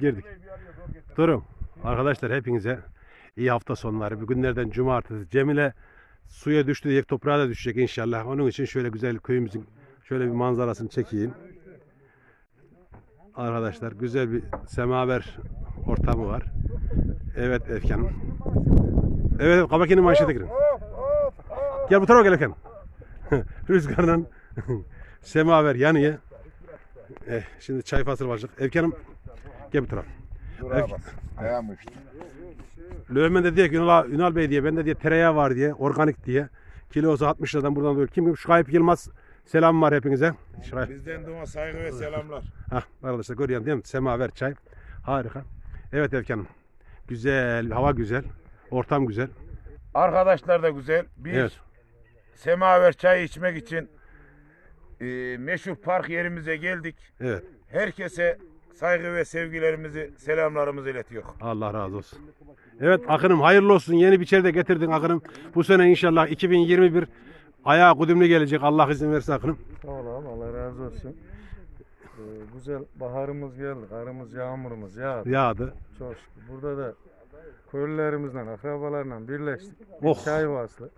Girdik. Durun. Arkadaşlar hepinize iyi hafta sonları. Bugünlerden cumartesi. Cemile suya düştü diye toprağa da düşecek inşallah. Onun için şöyle güzel köyümüzün şöyle bir manzarasını çekeyim. Arkadaşlar güzel bir semaver ortamı var. Evet Efkan. Evet Kabaki'nin manşete girin. Gel bu tarafa gel Efkan. Rüzgardan semaver yanıyor. Eh, şimdi çay faslı başladık. Efkan'ım gel bu tarafa. Dur Evet. abi. Ayağım uçtu. Löğmen de diyor ki Ünal, Ünal Bey diye bende diye tereyağı var diye organik diye. Kilosu 60 liradan buradan diyor. Kim Kayıp Yılmaz selam var hepinize. Şuraya. Bizden de ona saygı ve selamlar. Hah arkadaşlar görüyorsun değil mi? Semaver çay. Harika. Evet Efkan'ım. Güzel. Hava güzel. Ortam güzel. Arkadaşlar da güzel. Biz Evet. semaver çay içmek için e, meşhur park yerimize geldik. Evet. Herkese saygı ve sevgilerimizi, selamlarımızı iletiyor. Allah razı olsun. Evet Akın'ım hayırlı olsun. Yeni bir çerde getirdin Akın'ım. Bu sene inşallah 2021 ayağı kudümlü gelecek. Allah izin verirse Akın'ım. Sağ ol abi, Allah razı olsun. Ee, güzel baharımız geldi, karımız, yağmurumuz yağdı. Yağdı. Çok şükür. Burada da köylülerimizle, akrabalarla birleştik. Bir Oh. çay vaslı.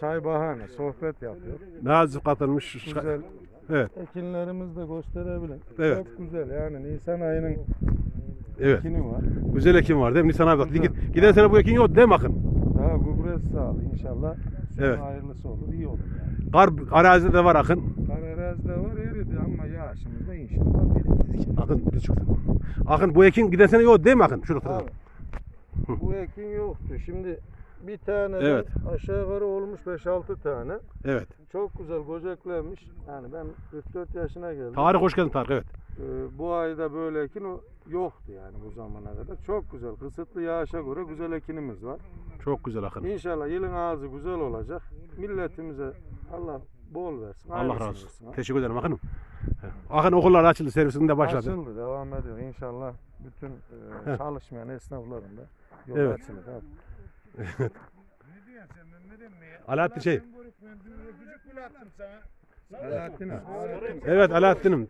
Çay bahane, sohbet yapıyor. Nazif katılmış. Güzel. Evet. Ekinlerimizi de gösterebilirim. Evet. Çok güzel yani Nisan ayının Evet. ekini var. Güzel ekim var değil mi? Nisan abi bak. Gid- Giden sene bu ekin yok değil mi Akın? Daha gübresi sağlı inşallah. Evet. hayırlısı olur, iyi olur yani. Kar arazide de var Akın. Kar arazide var eridi ama yağışımız da inşallah. Akın bir çıktı. Akın bu ekin giden sene yok değil mi Akın? Şurada. Bu ekin yoktu. Şimdi bir tane Evet. aşağı yukarı olmuş 5-6 tane. Evet. Çok güzel göceklenmiş. Yani ben 44 yaşına geldim. Tarık hoş geldin Tarık evet. Ee, bu ayda böyle ekin yoktu yani bu zamana kadar. Çok güzel. Kısıtlı yağışa göre güzel ekinimiz var. Çok güzel Akın. İnşallah yılın ağzı güzel olacak. Milletimize Allah bol versin. Allah razı olsun. Teşekkür ederim Akın'ım. Akın okullar açıldı servisinde başladı. Açıldı, devam ediyor. İnşallah bütün e, çalışmayan esnafların da yol Evet. açılır abi. Alaaddin şey. Alaaddin abi. Evet Alaaddin'im.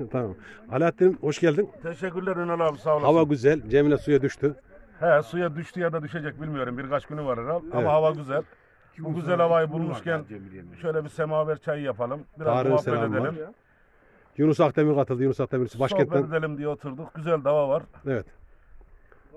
tamam. Alaaddin'im hoş geldin. Teşekkürler Ünal abi sağ olasın. Hava güzel. Cemile suya düştü. He suya düştü ya da düşecek bilmiyorum. Birkaç günü var herhalde. Evet. Ama hava güzel. Bu güzel havayı bulmuşken şöyle bir semaver çayı yapalım. Biraz Tarık'ın muhabbet selamı var. edelim. Yunus Akdemir katıldı. Yunus Akdemir Sohbet başkentten. edelim diye oturduk. Güzel de hava var. Evet.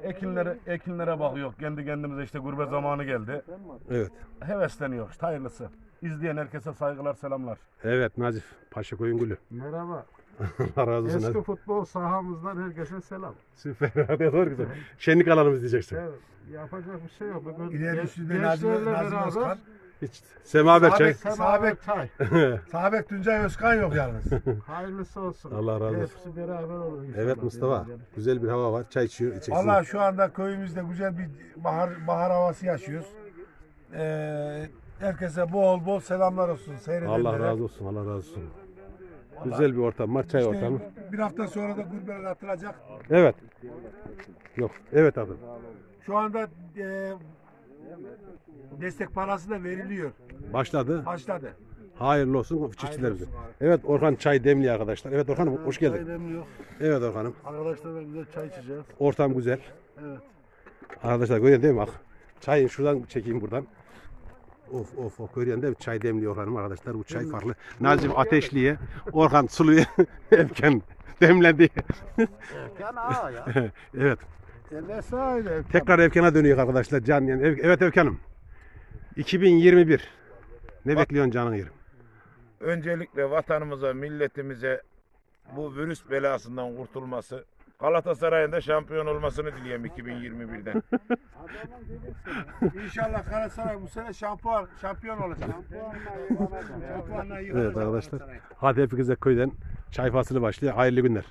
Ekinlere, ekinlere bakıyor. Kendi kendimize işte gurbe zamanı geldi. Evet. Hevesleniyor. işte, Hayırlısı. İzleyen herkese saygılar selamlar. Evet Nazif. Paşa Koyun Gülü. Merhaba. Allah razı olsun. Eski futbol sahamızdan herkese selam. Süper. Hadi doğru güzel. Şenlik alanımız diyeceksin. Evet, yapacak bir şey yok. Bugün İleri gen- üstünde Nazım, Nazım Özkan. Hiç. Semaver çay. Sabek, Sabek, çay. Sabek Tuncay Özkan yok yalnız. Hayırlısı olsun. Allah razı olsun. Hepsi beraber olur inşallah. Evet Mustafa. Güzel bir hava var. Çay içiyor. içeceksin. Vallahi şu anda köyümüzde güzel bir bahar bahar havası yaşıyoruz. Ee, herkese bol bol selamlar olsun seyredenlere. Allah razı olsun. Allah razı olsun. Güzel bir ortam var. Çay İşte ortamı. bir hafta sonra da gurbeler atılacak. Evet. Yok. Evet abi. Şu anda e, destek parası da veriliyor. Başladı. Başladı. Hayırlı olsun çiftçilerimize. Evet Orhan çay demliyor arkadaşlar. Evet Orhan'ım hoş geldin. demliyor. Evet Orhan'ım. Arkadaşlarla güzel çay içeceğiz. Ortam güzel. Evet. Arkadaşlar görüyorsun değil mi? Bak. Çayı şuradan çekeyim buradan. Of of of görüyorsun değil mi? Çay demliyor Orhan'ım arkadaşlar. Bu çay farklı. Nazif ateşliye. Orhan suluya. Erken demlendi. Erken ağa ya. evet. Sahile? Tekrar Evken'e dönüyor arkadaşlar. Can yani. Ev- Evet Evken'im. 2021. Ne bekliyorsun canın yerim? Öncelikle vatanımıza, milletimize bu virüs belasından kurtulması, Galatasaray'ın da şampiyon olmasını dileyem 2021'den. İnşallah Galatasaray bu sene şampiyon şampiyon olacak. Evet arkadaşlar. Hadi hepinize köyden çay faslı başlıyor. Hayırlı günler.